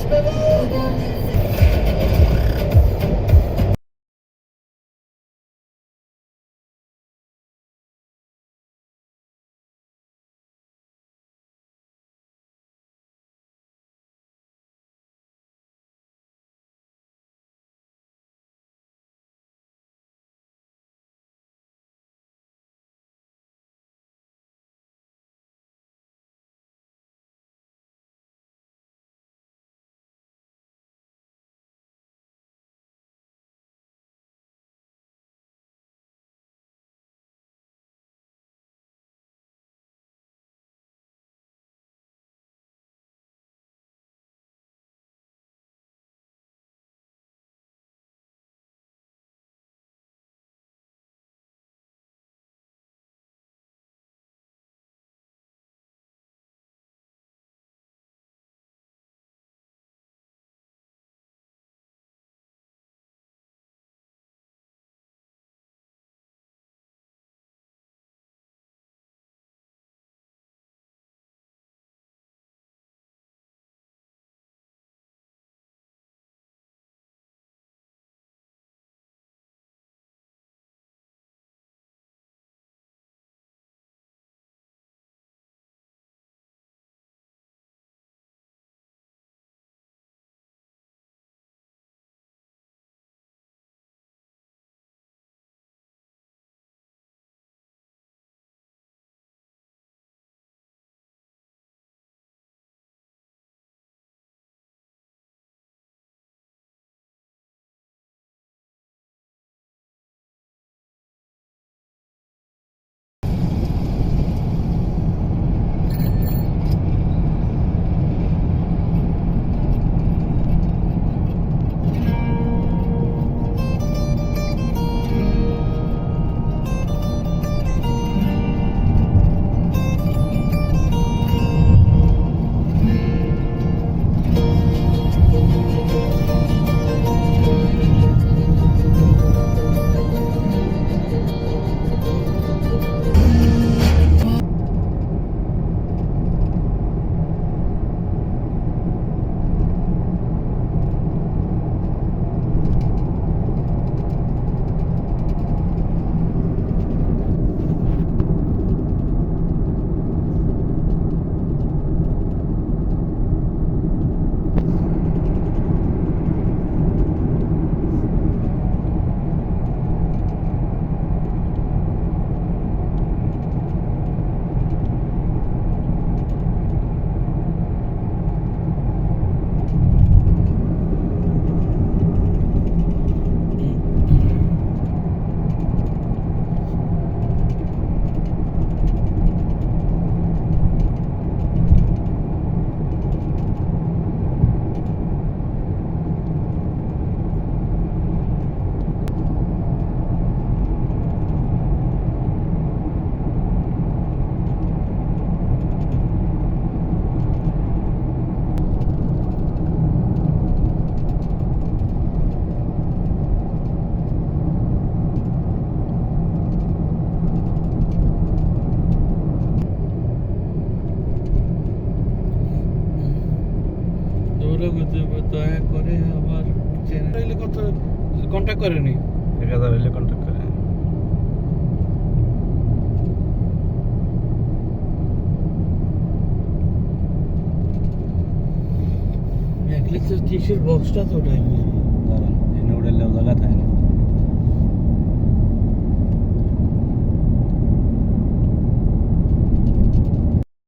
Śpiewa! দয়া করে আমার চ্যানেল কত কন্ট্যাক্ট করেনি এক হাজার কন্ট্যাক্ট করে নেকলেসের টিসির বক্সটা তো ওটাই